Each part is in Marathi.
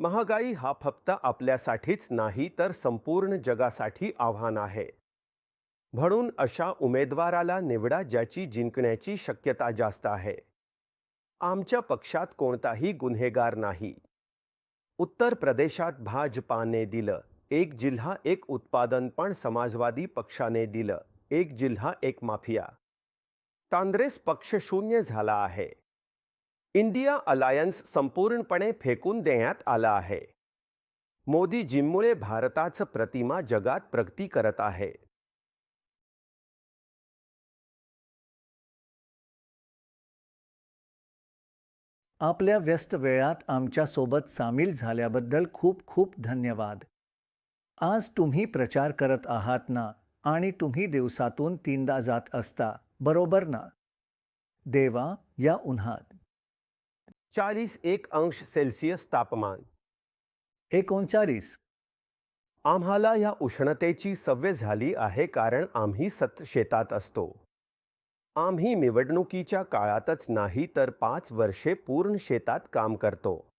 महागाई हा फक्त आपल्यासाठीच नाही तर संपूर्ण जगासाठी आव्हान आहे. म्हणून अशा उमेदवाराला निवडा ज्याची जिंकण्याची शक्यता जास्त आहे. आमच्या पक्षात कोणताही गुन्हेगार नाही. उत्तर प्रदेशात भाजपाने दिलं एक जिल्हा एक उत्पादन पण समाजवादी पक्षाने दिलं एक जिल्हा एक माफिया. काँग्रेस पक्ष शून्य झाला आहे. इंडिया अलायन्स संपूर्णपणे फेकून देण्यात आला आहे. मोदीजींमुळे भारताचं प्रतिमा जगात प्रगती करत आहे. आपल्या व्यस्त वेळात आमच्यासोबत सामील झाल्याबद्दल खूप खूप धन्यवाद. आज तुम्ही प्रचार करत आहात ना आणि तुम्ही दिवसातून तीनदा जात असता बरोबर ना? देवा या उन्हात. चाळीस एक अंश सेल्सिअस तापमान. एकोणचाळीस. आम्हाला या उष्णतेची सवय झाली आहे कारण आम्ही सत शेतात असतो. आम्ही निवडणुकीच्या काळातच नाही तर पाच वर्षे पूर्ण शेतात काम करतो.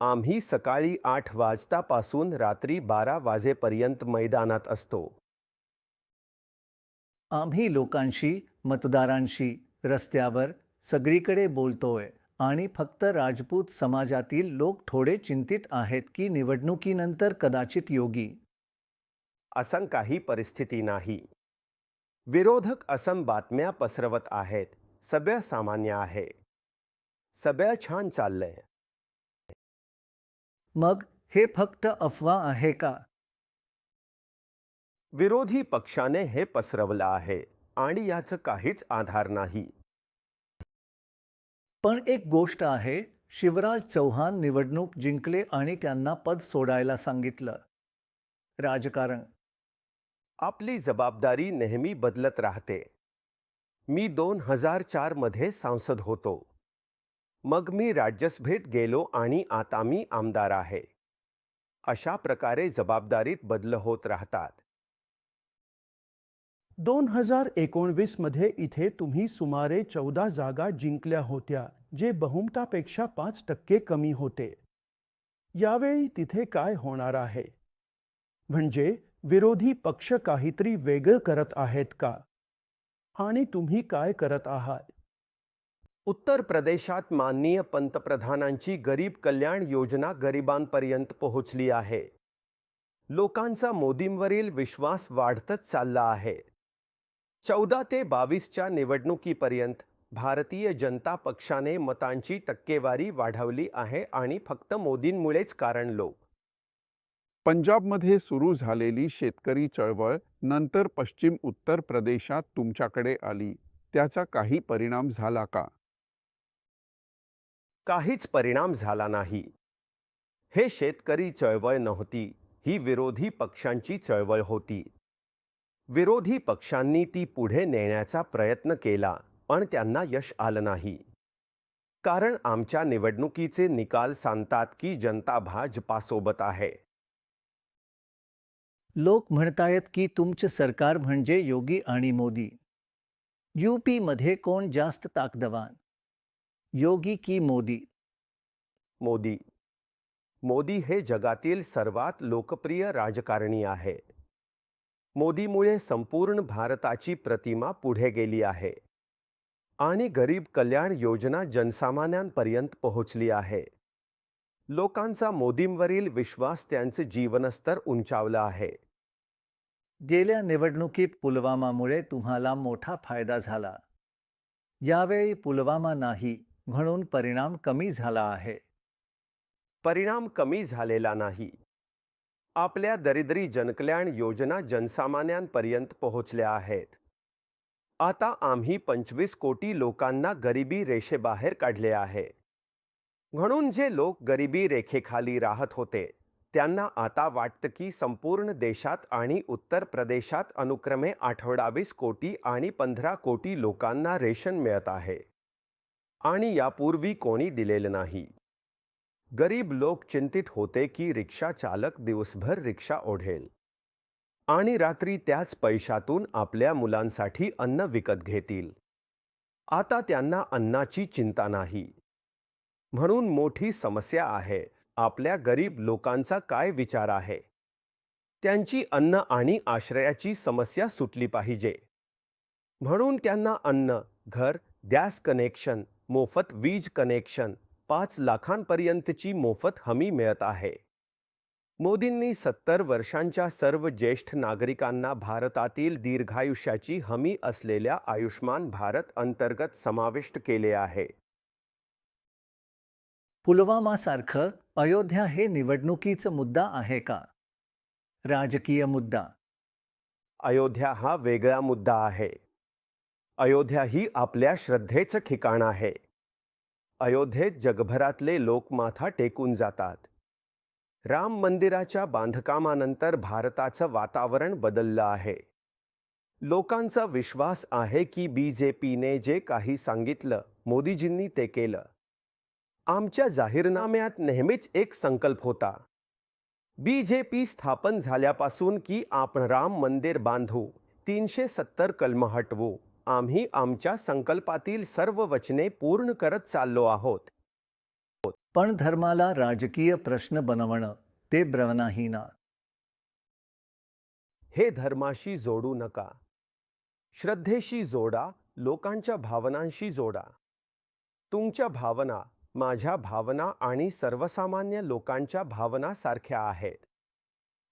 आम्ही सकाळी आठ वाजतापासून रात्री बारा वाजेपर्यंत मैदानात असतो. आम्ही लोकांशी मतदारांशी रस्त्यावर सगळीकडे बोलतोय. आणि फक्त राजपूत समाजातील लोक थोडे चिंतित आहेत की निवडणुकीनंतर कदाचित योगी असं काही परिस्थिती नाही. विरोधक असं बातम्या पसरवत आहेत. सगळं सामान्य आहे. सगळं छान चाललंय. मग हे फक्त अफवा आहे का? विरोधी पक्षाने हे पसरवलं आहे आणि याचं काहीच आधार नाही. पण एक गोष्ट आहे शिवराज चौहान निवडणूक जिंकले आणि त्यांना पद सोडायला सांगितलं. राजकारण. आपली जबाबदारी नेहमी बदलत राहते. मी दोन हजार चारमध्ये सांसद होतो. मग मी राज्यसभेत गेलो आणि आता मी आमदार आहे. अशा प्रकारे जबाबदारीत बदल होत राहतात. दोन हजार एकोणवीसमध्ये इथे तुम्ही सुमारे चौदा जागा जिंकल्या होत्या. जे बहुमतापेक्षा पाच टक्के कमी होते. यावेळी तिथे काय होणार आहे? म्हणजे विरोधी पक्ष काहीतरी वेगळं करत आहेत का? आणि तुम्ही काय करत आहात? उत्तर प्रदेशात माननीय पंतप्रधानांची गरीब कल्याण योजना गरिबांपर्यंत पोहोचली आहे. लोकांचा मोदींवरील विश्वास वाढतच चालला आहे. चौदा ते बावीसच्या निवडणुकीपर्यंत भारतीय जनता पक्षाने मतांची टक्केवारी वाढवली आहे आणि फक्त मोदींमुळेच कारण लोक पंजाबमध्ये सुरू झालेली शेतकरी चळवळ नंतर पश्चिम उत्तर प्रदेशात तुमच्याकडे आली. त्याचा काही परिणाम झाला का? काहीच परिणाम झाला नाही. हे शेतकरी चळवळ नव्हती ही विरोधी पक्षांची चळवळ होती. विरोधी पक्षांनी ती पुढे नेण्याचा प्रयत्न केला. पण त्यांना यश आलं नाही. कारण आमच्या निवडणुकीचे निकाल सांगतात की जनता भाजपासोबत आहे. लोक म्हणतायत की तुमचं सरकार म्हणजे योगी आणि मोदी. यूपी मध्ये कोण जास्त ताकदवान? योगी की मोदी? मोदी. मोदी हे जगातील सर्वात लोकप्रिय राजकारणी आहे. मोदीमुळे संपूर्ण भारताची प्रतिमा पुढे गेली आहे. आणि गरीब कल्याण योजना जनसामान्यांपर्यंत पोहोचली आहे. लोकांचा मोदींवरील विश्वास त्यांचे जीवनस्तर उंचावला आहे. गेल्या निवडणुकीत पुलवामामुळे तुम्हाला मोठा फायदा झाला. यावेळी पुलवामा नाही म्हणून परिणाम कमी झाला आहे. परिणाम कमी झालेला नाही. आपल्या दरिद्री जनकल्याण योजना जनसामान्यांपर्यंत पोहोचल्या आहेत. आता आम्ही पंचवीस कोटी लोकांना गरिबी रेषेबाहेर काढले आहे. म्हणून जे लोक गरिबी रेखेखाली राहत होते त्यांना आता वाटतं की संपूर्ण देशात आणि उत्तर प्रदेशात अनुक्रमे आठवडावीस कोटी आणि पंधरा कोटी लोकांना रेशन मिळत आहे. आणि यापूर्वी कोणी दिलेलं नाही. गरीब लोक चिंतित होते की रिक्षा चालक दिवसभर रिक्षा ओढेल. आणि रात्री त्याच पैशातून आपल्या मुलांसाठी अन्न विकत घेतील. आता त्यांना अन्नाची चिंता नाही. म्हणून मोठी समस्या आहे आपल्या गरीब लोकांचा काय विचार आहे? त्यांची अन्न आणि आश्रयाची समस्या सुटली पाहिजे. म्हणून त्यांना अन्न घर गॅस कनेक्शन मोफत वीज कनेक्शन पाच लाखांपर्यंतची मोफत हमी मिळत आहे. मोदींनी सत्तर वर्षांच्या सर्व ज्येष्ठ नागरिकांना भारतातील दीर्घायुष्याची हमी असलेल्या आयुष्मान भारत अंतर्गत समाविष्ट केले आहे. पुलवामासारखं अयोध्या हे निवडणुकीचं मुद्दा आहे का? राजकीय मुद्दा. अयोध्या हा वेगळा मुद्दा आहे. अयोध्या ही आपल्या श्रद्धेचं ठिकाण आहे. अयोध्येत जगभरातले लोक माथा टेकून जातात. राम मंदिराच्या बांधकामानंतर भारताचं वातावरण बदललं आहे. लोकांचा विश्वास आहे की बी जे पीने जे काही सांगितलं मोदीजींनी ते केलं. आमच्या जाहीरनाम्यात नेहमीच एक संकल्प होता. बी जे पी स्थापन झाल्यापासून की आपण राम मंदिर बांधू तीनशे सत्तर कलम हटवू आम्ही आमच्या संकल्पातील सर्व वचने पूर्ण करत चाललो आहोत. पण धर्माला राजकीय प्रश्न बनवणं ते ब्रवनाहीना हे धर्माशी जोडू नका. श्रद्धेशी जोडा लोकांच्या भावनांशी जोडा. तुमच्या भावना माझ्या भावना आणि सर्वसामान्य लोकांच्या भावना सारख्या आहेत.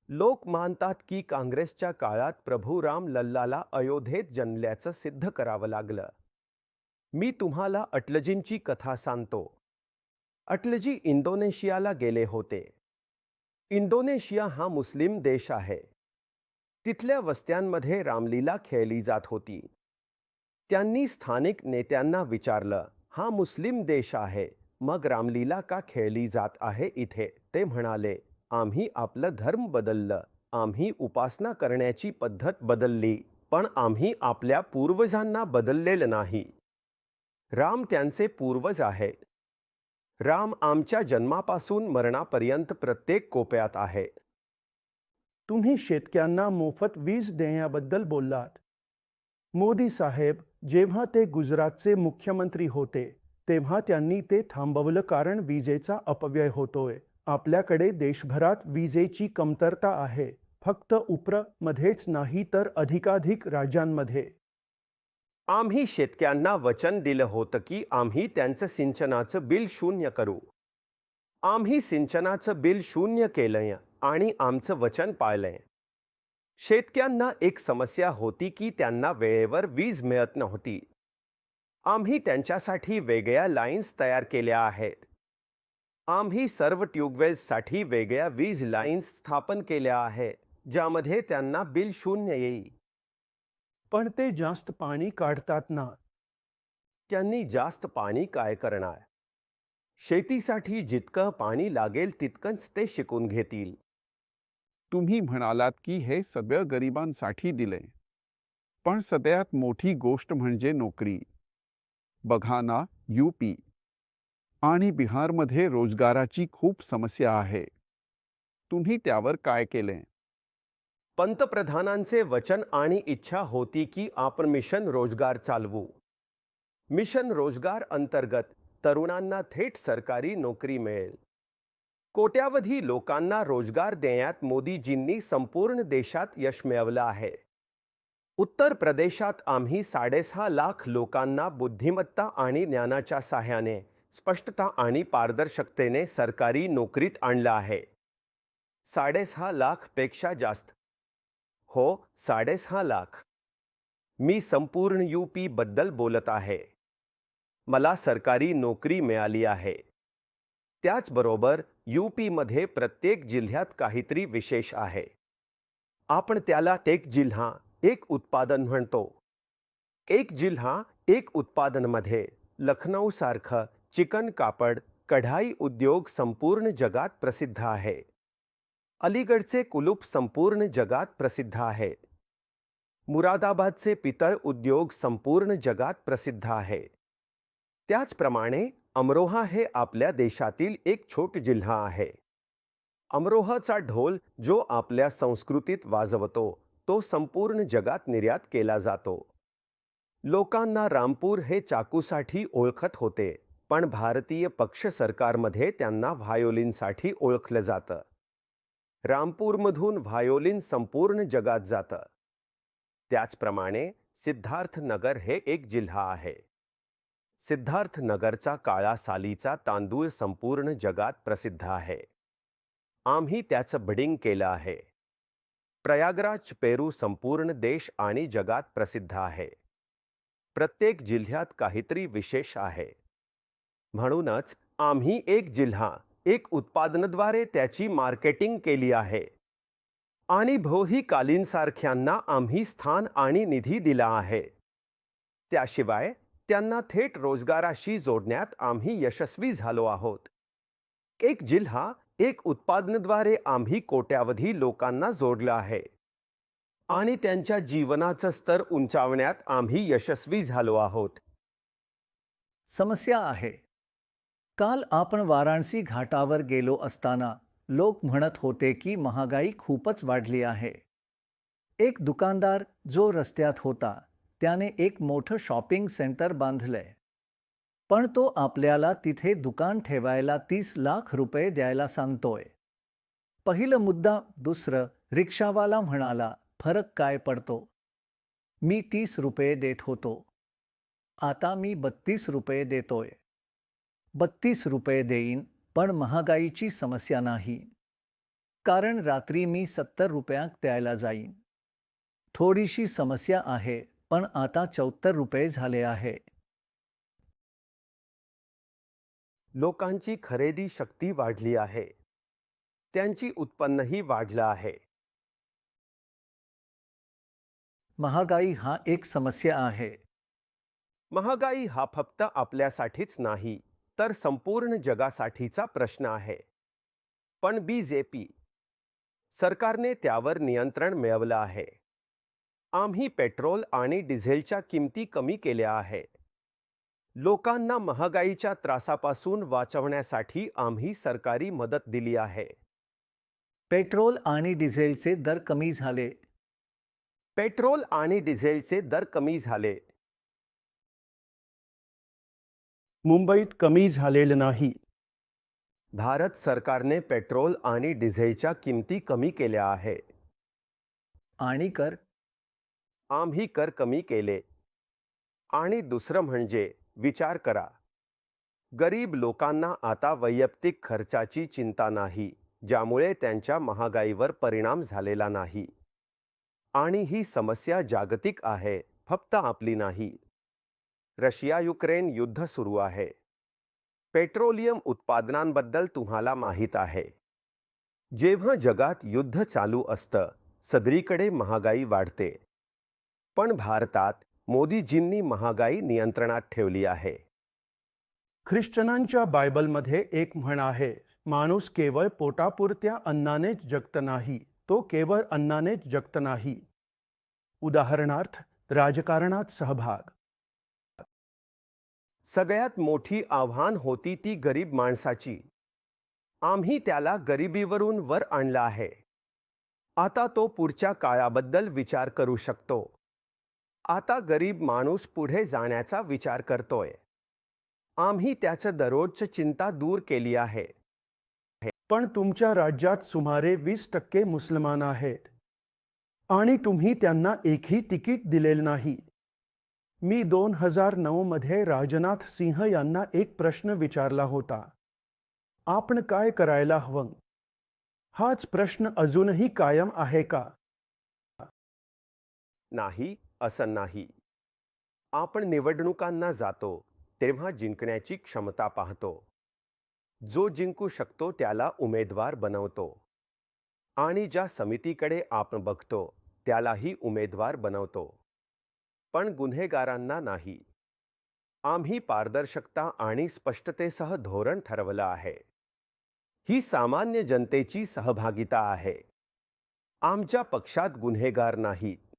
लोक मानतात की काँग्रेसच्या काळात प्रभू राम लल्लाला अयोध्येत जन्मल्याचं सिद्ध करावं लागलं. मी तुम्हाला अटलजींची कथा सांगतो. अटलजी इंडोनेशियाला गेले होते. इंडोनेशिया हा मुस्लिम देश आहे. तिथल्या वस्त्यांमध्ये रामलीला खेळली जात होती. त्यांनी स्थानिक नेत्यांना विचारलं हा मुस्लिम देश आहे मग रामलीला का खेळली जात आहे इथे? ते म्हणाले आम्ही आपलं धर्म बदललं आम्ही उपासना करण्याची पद्धत बदलली पण आम्ही आपल्या पूर्वजांना बदललेलं नाही. राम त्यांचे पूर्वज आहे राम आमच्या जन्मापासून मरणापर्यंत प्रत्येक कोप्यात आहे. तुम्ही शेतकऱ्यांना मोफत वीज देण्याबद्दल बोललात. मोदी साहेब जेव्हा ते गुजरातचे मुख्यमंत्री होते तेव्हा त्यांनी ते थांबवलं कारण विजेचा अपव्यय होतोय. आपल्याकडे देशभरात विजेची कमतरता आहे फक्त उप्र मध्येच नाही तर अधिकाधिक राज्यांमध्ये. आम्ही शेतक्यांना वचन दिलं होतं की आम्ही त्यांचं सिंचनाचं बिल शून्य करू. आम्ही सिंचनाचं बिल शून्य केलंय आणि आमचं वचन पाळलंय. शेतक्यांना एक समस्या होती की त्यांना वेळेवर वीज मिळत नव्हती. आम्ही त्यांच्यासाठी वेगळ्या लाईन्स तयार केल्या आहेत. आम्ही सर्व ट्यूबवेल्ससाठी वेगळ्या वीज लाईन्स स्थापन केल्या आहेत ज्यामध्ये त्यांना बिल शून्य येईल. पण ते जास्त पाणी काढतात ना. त्यांनी जास्त पाणी काय करणार? शेतीसाठी जितकं पाणी लागेल तितकंच ते शिकून घेतील. तुम्ही म्हणालात की हे सगळं गरिबांसाठी दिले पण सगळ्यात मोठी गोष्ट म्हणजे नोकरी. बघा ना यूपी आणि बिहारमध्ये रोजगाराची खूप समस्या आहे. तुम्ही त्यावर काय केले पंतप्रधानांचे वचन आणि इच्छा होती की आपण मिशन रोजगार चालवू. मिशन रोजगार अंतर्गत तरुणांना थेट सरकारी नोकरी मिळेल. कोट्यावधी लोकांना रोजगार देण्यात मोदीजींनी संपूर्ण देशात यश मिळवलं आहे. उत्तर प्रदेशात आम्ही साडेसहा लाख लोकांना बुद्धिमत्ता आणि ज्ञानाच्या सहाय्याने स्पष्टता आणि पारदर्शकतेने सरकारी नोकरीत आणलं आहे. साडेसहा लाखपेक्षा जास्त हो साडेसहा लाख. मी संपूर्ण यू पी बद्दल बोलत आहे. मला सरकारी नोकरी मिळाली आहे. त्याचबरोबर प्रत्येक जिल्ह्यात काहीतरी विशेष आहे. आपण त्याला एक जिल्हा, एक उत्पादन म्हणतो. एक जिल्हा, एक उत्पादनमध्ये लखनौसारखं चिकन कापड, कढाई उद्योग संपूर्ण जगात प्रसिद्ध आहे. अलीगडचे कुलूप संपूर्ण जगात प्रसिद्ध आहे. मुरादाबादचे पितळ उद्योग संपूर्ण जगात प्रसिद्ध आहे. त्याचप्रमाणे अमरोहा हे आपल्या देशातील एक छोट जिल्हा आहे. अमरोहाचा ढोल जो आपल्या संस्कृतीत वाजवतो तो संपूर्ण जगात निर्यात केला जातो. लोकांना रामपूर हे चाकूसाठी ओळखत होते पण भारतीय पक्ष सरकारमध्ये त्यांना व्हायोलिनसाठी ओळखलं जातं. रामपूरमधून व्हायोलिन संपूर्ण जगात जातं. त्याचप्रमाणे सिद्धार्थनगर हे एक जिल्हा आहे. सिद्धार्थनगरचा काळा सालीचा तांदूळ संपूर्ण जगात प्रसिद्ध आहे. आम्ही त्याचं बडिंग केलं आहे. प्रयागराज पेरू संपूर्ण देश आणि जगात प्रसिद्ध आहे. प्रत्येक जिल्ह्यात काहीतरी विशेष आहे. म्हणूनच आम्ही एक जिल्हा एक उत्पादनाद्वारे त्याची मार्केटिंग केली आहे. आणि भोहीकालीनसारख्यांना आम्ही स्थान आणि निधी दिला आहे. त्याशिवाय त्यांना थेट रोजगाराशी जोडण्यात आम्ही यशस्वी झालो आहोत. एक जिल्हा एक उत्पादनाद्वारे आम्ही कोट्यावधी लोकांना जोडलं आहे. आणि त्यांच्या जीवनाचं स्तर उंचावण्यात आम्ही यशस्वी झालो आहोत. समस्या आहे. काल आपण वाराणसी घाटावर गेलो असताना लोक म्हणत होते की महागाई खूपच वाढली आहे. एक दुकानदार जो रस्त्यात होता त्याने एक मोठं शॉपिंग सेंटर बांधलंय. पण तो आपल्याला तिथे दुकान ठेवायला तीस लाख रुपये द्यायला सांगतोय. पहिलं मुद्दा दुसरं रिक्षावाला म्हणाला फरक काय पडतो? मी तीस रुपये देत होतो. आता मी बत्तीस रुपये देतोय. बत्तीस रुपये देईन पण महागाईची समस्या नाही. कारण रात्री मी सत्तर रुपयात द्यायला जाईन. थोडीशी समस्या आहे पण आता चौत्तर रुपये झाले आहे. लोकांची खरेदी शक्ती वाढली आहे. त्यांची उत्पन्नही वाढलं आहे. महागाई हा एक समस्या आहे. महागाई हा फक्त आपल्यासाठीच नाही. तर संपूर्ण जगासाठीचा प्रश्न आहे. पण बी जे पी सरकारने त्यावर नियंत्रण मिळवलं आहे. आम्ही पेट्रोल आणि डिझेलच्या किमती कमी केल्या आहे. लोकांना महागाईच्या त्रासापासून वाचवण्यासाठी आम्ही सरकारी मदत दिली आहे. पेट्रोल आणि डिझेलचे दर कमी झाले. पेट्रोल आणि डिझेलचे दर कमी झाले. मुंबईत कमी झालेलं नाही. भारत सरकारने पेट्रोल आणि डिझेलच्या किमती कमी केल्या आहे आणि कर? आम्ही कर कमी केले. आणि दुसरं म्हणजे विचार करा. गरीब लोकांना आता वैयक्तिक खर्चाची चिंता नाही ज्यामुळे त्यांच्या महागाईवर परिणाम झालेला नाही. आणि ही समस्या जागतिक आहे फक्त आपली नाही. रशिया युक्रेन युद्ध सुरू आहे. पेट्रोलियम उत्पादनांबद्दल तुम्हाला माहीत आहे. जेव्हा जगात युद्ध चालू असतं सदरीकडे महागाई वाढते. पण भारतात मोदीजींनी महागाई नियंत्रणात ठेवली आहे. ख्रिश्चनांच्या बायबलमध्ये एक म्हण आहे माणूस केवळ पोटापुरत्या अन्नानेच जगत नाही तो केवळ अन्नानेच जगत नाही. उदाहरणार्थ राजकारणात सहभाग. सगळ्यात मोठी आव्हान होती ती गरीब माणसाची. आम्ही त्याला गरिबीवरून वर आणलं आहे. आता तो पुढच्या काळाबद्दल विचार करू शकतो. आता गरीब माणूस पुढे जाण्याचा विचार करतोय. आम्ही त्याचं दररोजची चिंता दूर केली आहे. पण तुमच्या राज्यात सुमारे वीस टक्के मुसलमान आहेत. आणि तुम्ही त्यांना एकही तिकीट दिलेलं नाही. मी दोन हजार नऊ मध्ये राजनाथ सिंह यांना एक प्रश्न विचारला होता. आपण काय करायला हवं? हाच प्रश्न अजूनही कायम आहे का? नाही असं नाही. आपण निवडणुकांना जातो तेव्हा जिंकण्याची क्षमता पाहतो. जो जिंकू शकतो त्याला उमेदवार बनवतो. आणि ज्या समितीकडे आपण बघतो त्यालाही उमेदवार बनवतो. पण गुन्हेगारांना नाही. आम्ही पारदर्शकता आणि स्पष्टतेसह धोरण ठरवलं आहे. ही सामान्य जनतेची सहभागिता आहे. आमच्या पक्षात गुन्हेगार नाहीत.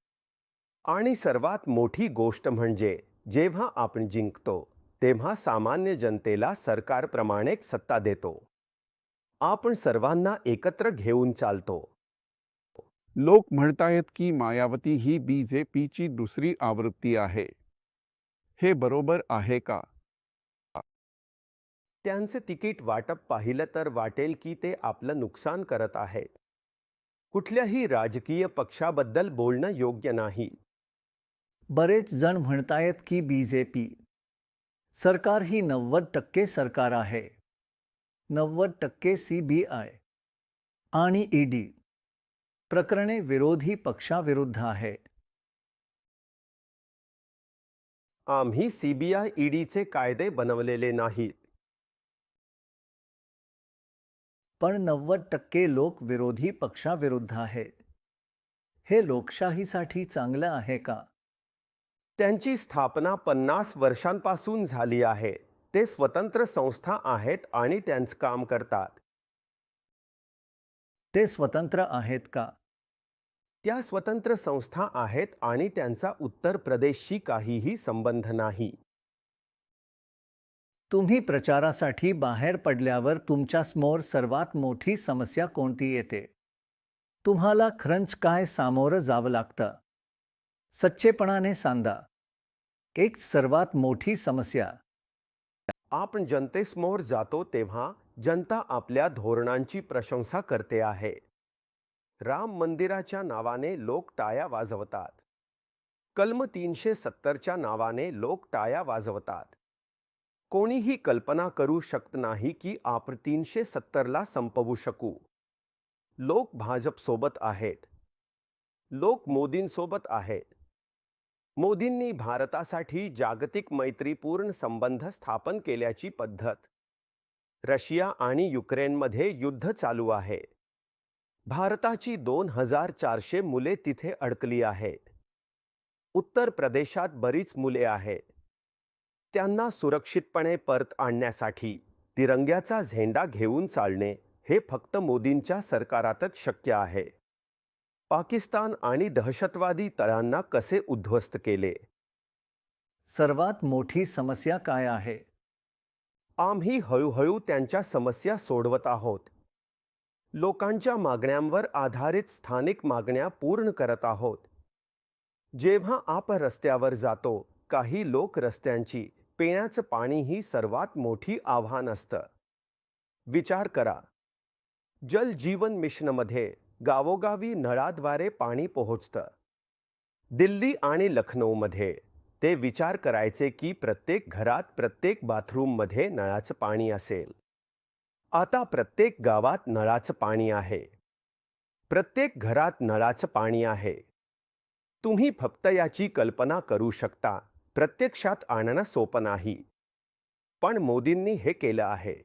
आणि सर्वात मोठी गोष्ट म्हणजे जेव्हा आपण जिंकतो तेव्हा सामान्य जनतेला सरकारप्रमाणे सत्ता देतो. आपण सर्वांना एकत्र घेऊन चालतो. लोक म्हणतायत की मायावती ही बी जे पीची दुसरी आवृत्ती आहे. हे बरोबर आहे का? त्यांचे तिकीट वाटप पाहिलं तर वाटेल की ते आपलं नुकसान करत आहेत. कुठल्याही राजकीय पक्षाबद्दल बोलणं योग्य नाही. बरेच जण म्हणतायत की बी जे पी सरकार ही नव्वद टक्के सरकार आहे. नव्वद टक्के सी बी आय आणि ईडी प्रकरणे विरोधी पक्षाविरुद्ध आहेत आम्ही सीबीआय ईडीचे कायदे बनवलेले नाहीत. पण नव्वद टक्के लोक विरोधी पक्षाविरुद्ध आहेत. हे लोकशाहीसाठी चांगलं आहे का? त्यांची स्थापना पन्नास वर्षांपासून झाली आहे. ते स्वतंत्र संस्था आहेत आणि त्यांचं काम करतात. ते स्वतंत्र आहेत का? त्या स्वतंत्र संस्था आहेत आणि त्यांचा उत्तर प्रदेशशी काहीही संबंध नाही. तुम्ही प्रचारासाठी बाहेर पडल्यावर तुमच्यासमोर सर्वात मोठी समस्या कोणती येते? तुम्हाला खरंच काय सामोरं जावं लागतं? सच्चेपणाने सांगा. एक सर्वात मोठी समस्या. आपण जनतेसमोर जातो तेव्हा जनता आपल्या धोरणांची प्रशंसा करते आहे. राम मंदिराच्या नावाने लोक टाया वाजवतात. कलम तीनशे सत्तरच्या नावाने लोक टाया वाजवतात. कोणीही कल्पना करू शकत नाही की आपण तीनशे सत्तरला संपवू शकू. लोक भाजपसोबत आहेत. लोक मोदींसोबत आहेत. मोदींनी भारतासाठी जागतिक मैत्रीपूर्ण संबंध स्थापन केल्याची पद्धत रशिया आणि युक्रेनमध्ये युद्ध चालू आहे. भारताची दोन हजार चारशे मुले तिथे अडकली आहेत उत्तर प्रदेशात बरीच मुले आहेत. त्यांना सुरक्षितपणे परत आणण्यासाठी तिरंग्याचा झेंडा घेऊन चालणे हे फक्त मोदींच्या सरकारातच शक्य आहे. पाकिस्तान आणि दहशतवादी तळांना कसे उद्ध्वस्त केले? सर्वात मोठी समस्या काय आहे? आम्ही हळूहळू त्यांच्या समस्या सोडवत आहोत. लोकांच्या मागण्यांवर आधारित स्थानिक मागण्या पूर्ण करत आहोत. जेव्हा आप रस्त्यावर जातो काही लोक रस्त्यांची पिण्याचं पाणी ही सर्वात मोठी आव्हान असतं. विचार करा. जल जीवन मिशनमध्ये गावोगावी नळाद्वारे पाणी पोहोचतं. दिल्ली आणि लखनौमध्ये ते विचार करायचे की प्रत्येक घरात प्रत्येक बाथरूममध्ये नळाचं पाणी असेल. आता प्रत्येक गावात नळाचं पाणी आहे. प्रत्येक घरात नळाचं पाणी आहे. तुम्ही फक्त याची कल्पना करू शकता. प्रत्यक्षात आणणं सोपं नाही. पण मोदींनी हे केलं आहे.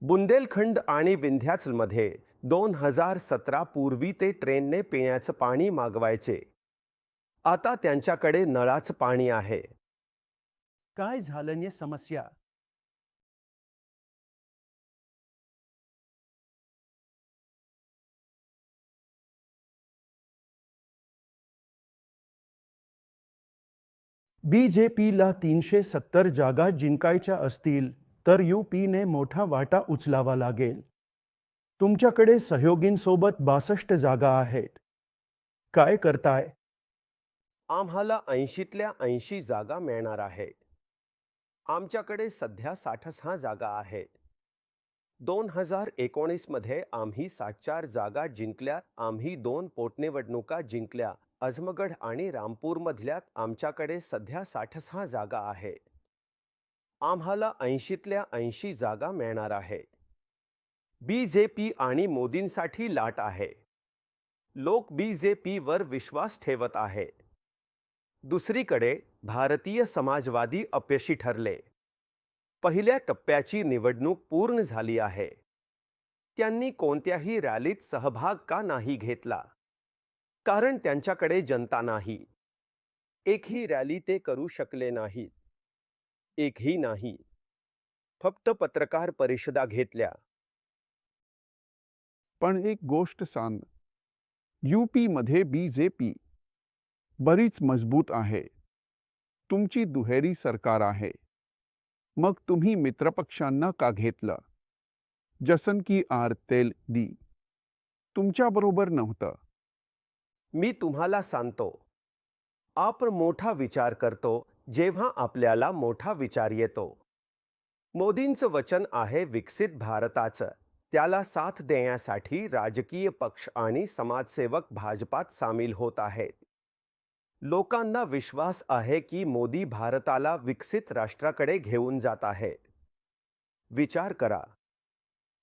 बुंदेलखंड आणि विंध्याचलमध्ये दोन हजार सतरा पूर्वी ते ट्रेनने पिण्याचं पाणी मागवायचे. आता त्यांच्याकडे नळाच पाणी आहे. काय झालं समस्या? बी जे पीला तीनशे सत्तर जागा जिंकायच्या असतील तर यू पीने मोठा वाटा उचलावा लागेल. तुमच्याकडे सहयोगींसोबत बासष्ट जागा आहेत. काय करताय? आम्हाला ऐंशीतल्या ऐंशी जागा मिळणार आहे. आमच्याकडे सध्या साठसहा जागा आहेत. दोन हजार एकोणीसमध्ये आम्ही साठचार जागा जिंकल्या आम्ही दोन पोटनिवडणुका जिंकल्या अजमगढ आणि रामपूरमधल्या आमच्याकडे सध्या साठसहा जागा आहे. आम्हाला ऐंशीतल्या ऐंशी जागा मिळणार आहे. बी जे पी आणि मोदींसाठी लाट आहे. लोक बी जे पीवर विश्वास ठेवत आहे दुसरीकडे भारतीय समाजवादी अपयशी ठरले. पहिल्या टप्प्याची निवडणूक पूर्ण झाली आहे. त्यांनी कोणत्याही रॅलीत सहभाग का नाही घेतला? कारण त्यांच्याकडे जनता नाही. एकही रॅली ते करू शकले नाहीत. एकही नाही. फक्त पत्रकार परिषदा घेतल्या. पण एक गोष्ट सांग. यूपी मध्ये बी जे पी बरीच मजबूत आहे. तुमची दुहेरी सरकार आहे. मग तुम्ही मित्रपक्षांना का घेतलं? जसन की आर तेल दी तुमच्याबरोबर नव्हतं. मी तुम्हाला सांगतो. आपण मोठा विचार करतो जेव्हा आपल्याला मोठा विचार येतो. मोदींचं वचन आहे विकसित भारताचं. त्याला साथ देण्यासाठी राजकीय पक्ष आणि समाजसेवक भाजपात सामील होत आहेत. लोकांना विश्वास आहे की मोदी भारताला विकसित राष्ट्राकडे घेऊन जात आहे विचार करा.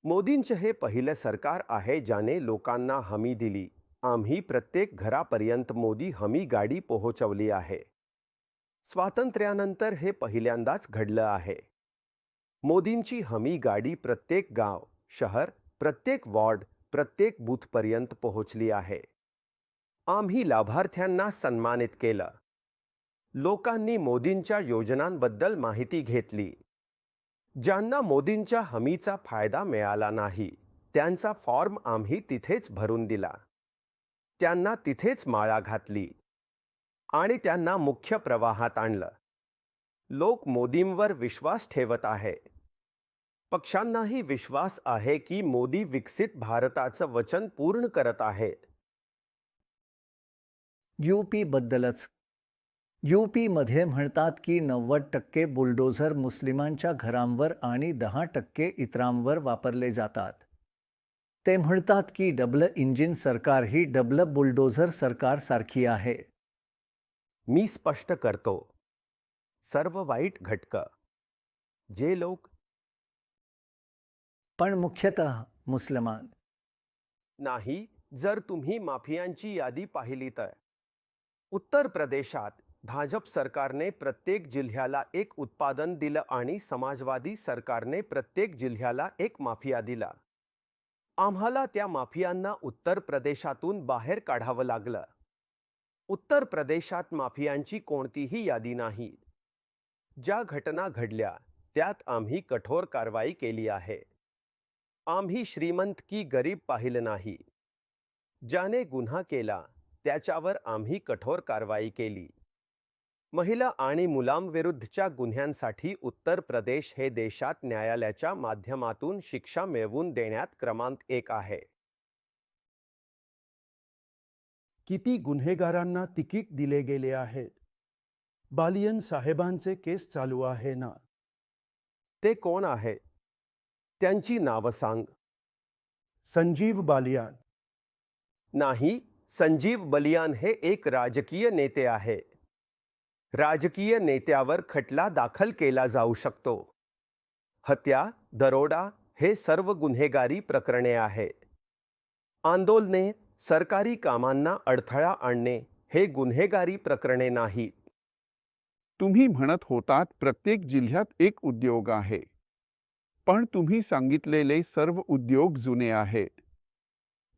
मोदींचे हे पहिलं सरकार आहे ज्याने लोकांना हमी दिली. आम्ही प्रत्येक घरापर्यंत मोदी हमी गाडी पोहोचवली आहे. स्वातंत्र्यानंतर हे पहिल्यांदाच घडलं आहे. मोदींची हमी गाडी प्रत्येक गाव, शहर, प्रत्येक वॉर्ड, प्रत्येक बूथपर्यंत पोहोचली आहे. आम्ही लाभार्थ्यांना सन्मानित केलं. लोकांनी मोदींच्या योजनांबद्दल माहिती घेतली. ज्यांना मोदींच्या हमीचा फायदा मिळाला नाही त्यांचा फॉर्म आम्ही तिथेच भरून दिला. त्यांना तिथेच माळा घातली. आणि त्यांना मुख्य प्रवाहात आणलं. लोक मोदींवर विश्वास ठेवत आहे. पक्षांनाही विश्वास आहे की मोदी विकसित भारताचं वचन पूर्ण करत आहेत. आहे यूपी बद्दलच. यूपीमध्ये म्हणतात की नव्वद टक्के बुलडोझर मुस्लिमांच्या घरांवर आणि दहा टक्के इतरांवर वापरले जातात. ते म्हणतात की डबल इंजिन सरकार ही डबल बुलडोझर सरकारसारखी आहे. मी स्पष्ट करतो. सर्व वाईट घटक. जे लोक पण मुख्यतः मुसलमान. नाही जर तुम्ही माफियांची यादी पाहिली तर. उत्तर प्रदेशात भाजप सरकारने प्रत्येक जिल्ह्याला एक उत्पादन दिलं आणि समाजवादी सरकारने प्रत्येक जिल्ह्याला एक माफिया दिला. आम्हाला त्या माफियांना उत्तर प्रदेशातून बाहेर काढावं लागलं. उत्तर प्रदेशात माफियांची कोणतीही यादी नाही. ज्या घटना घडल्या त्यात आम्ही कठोर कारवाई केली आहे. आम्ही श्रीमंत की गरीब पाहिलं नाही. ज्याने गुन्हा केला त्याच्यावर आम्ही कठोर कारवाई केली. महिला आणि मुलांविरुद्धच्या गुन्ह्यांसाठी उत्तर प्रदेश हे देशात न्यायालयाच्या माध्यमातून शिक्षा मिळवून देण्यात क्रमांक एक आहे. किती गुन्हेगारांना तिकीट दिले गेले आहेत? बालियन साहेबांचे केस चालू आहे ना? ते कोण आहे त्यांची नावं सांग. संजीव बालियान. नाही संजीव बलियान हे एक राजकीय नेते आहे. राजकीय नेत्यावर खटला दाखल केला जाऊ शकतो. हत्या, दरोडा हे सर्व गुन्हेगारी प्रकरणे आहे. आंदोलने, सरकारी कामांना अडथळा आणणे हे गुन्हेगारी प्रकरणे नाहीत तुम्ही म्हणत होतात प्रत्येक जिल्ह्यात एक उद्योग आहे. पण तुम्ही सांगितलेले सर्व उद्योग जुने आहेत.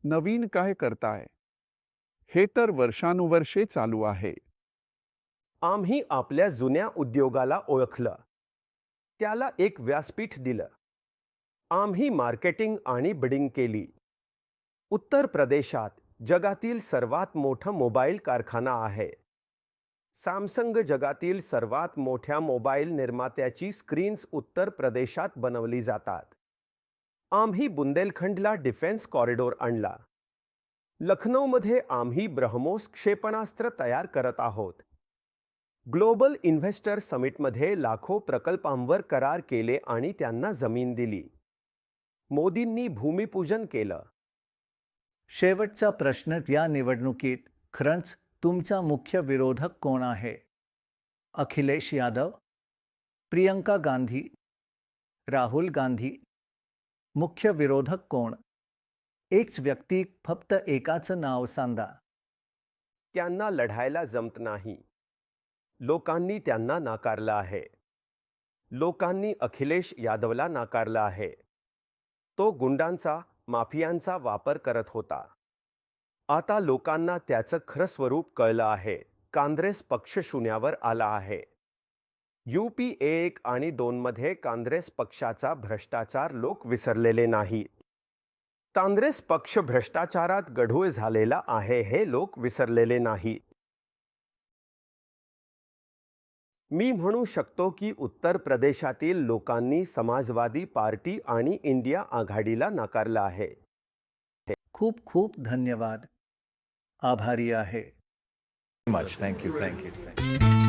नवीन काय करताय? हे तर वर्षानुवर्षे चालू आहे. आम्ही आपल्या जुन्या उद्योगाला ओळखलं. त्याला एक व्यासपीठ दिलं. आम्ही मार्केटिंग आणि बिडिंग केली. उत्तर प्रदेशात जगातील सर्वात मोठं मोबाईल कारखाना आहे. सॅमसंग जगातील सर्वात मोठ्या मोबाईल निर्मात्याची स्क्रीन्स उत्तर प्रदेशात बनवली जातात. आम्ही बुंदेलखंडला डिफेन्स कॉरिडॉर आणला. लखनौमध्ये आम्ही ब्रह्मोस क्षेपणास्त्र तयार करत आहोत. ग्लोबल इन्व्हेस्टर समिटमध्ये लाखो प्रकल्पांवर करार केले आणि त्यांना जमीन दिली. मोदींनी भूमिपूजन केलं. शेवटचा प्रश्न या निवडणुकीत खरंच तुमचा मुख्य विरोधक कोण आहे? अखिलेश यादव प्रियंका गांधी राहुल गांधी मुख्य विरोधक कोण? एकच व्यक्ती फक्त एकाचं नाव सांगा. त्यांना लढायला जमत नाही. लोकांनी त्यांना नाकारलं आहे. लोकांनी अखिलेश यादवला नाकारलं आहे. तो गुंडांचा माफियांचा वापर करत होता. आता लोकांना त्याचं खरं स्वरूप कळलं आहे. काँग्रेस पक्ष शून्यावर आला आहे. यू पी एक आणि दोनमध्ये काँग्रेस पक्षाचा भ्रष्टाचार लोक विसरलेले नाहीत. काँग्रेस पक्ष भ्रष्टाचारात गढूळ झालेला आहे हे लोक विसरलेले नाहीत मी म्हणू शकतो की उत्तर प्रदेशातील लोकांनी समाजवादी पार्टी आणि इंडिया आघाडीला नाकारलं आहे. खूप खूप धन्यवाद. आभारी आहे. Much. Thank you.